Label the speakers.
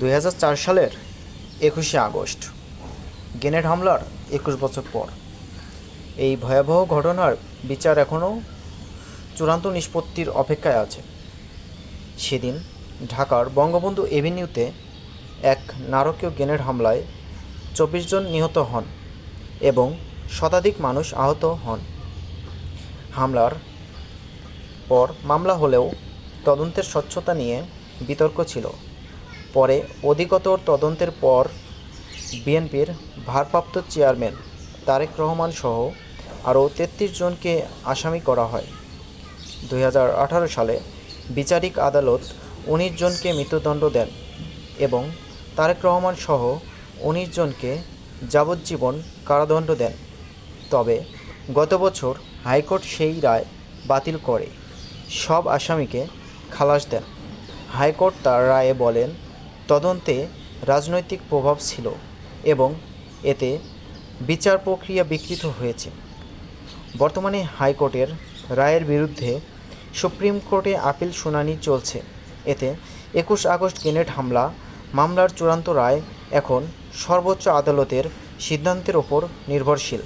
Speaker 1: দু হাজার চার সালের একুশে আগস্ট গ্রেনেড হামলার একুশ বছর পর। এই ভয়াবহ ঘটনার বিচার এখনও চূড়ান্ত নিষ্পত্তির অপেক্ষায় আছে। সেদিন ঢাকার বঙ্গবন্ধু এভিনিউতে এক নারকীয় গ্রেনেড হামলায় চব্বিশ জন নিহত হন এবং শতাধিক মানুষ আহত হন। হামলার পর মামলা হলেও তদন্তের স্বচ্ছতা নিয়ে বিতর্ক ছিল। পরে অধিকতর তদন্তের পর বিএনপির ভারপ্রাপ্ত চেয়ারম্যান তারেক রহমান সহ আরও তেত্রিশ জনকে আসামি করা হয়। দু হাজার আঠারো সালে বিচারিক আদালত উনিশ জনকে মৃত্যুদণ্ড দেন এবং তারেক রহমান সহ উনিশ জনকে যাবজ্জীবন কারাদণ্ড দেন। তবে গত বছর হাইকোর্ট সেই রায় বাতিল করে। সব আসামিকে খালাস দেন। হাইকোর্ট তার রায়ে বলেন তদন্তে রাজনৈতিক প্রভাব ছিল এবং এতে বিচার প্রক্রিয়া বিকৃত হয়েছে। বর্তমানে হাইকোর্টের রায়ের বিরুদ্ধে সুপ্রিম কোর্টে আপিল শুনানি চলছে। এতে একুশ আগস্ট গ্রেনেড হামলা, মামলার চূড়ান্ত রায় এখন সর্বোচ্চ আদালতের সিদ্ধান্তের ওপর নির্ভরশীল।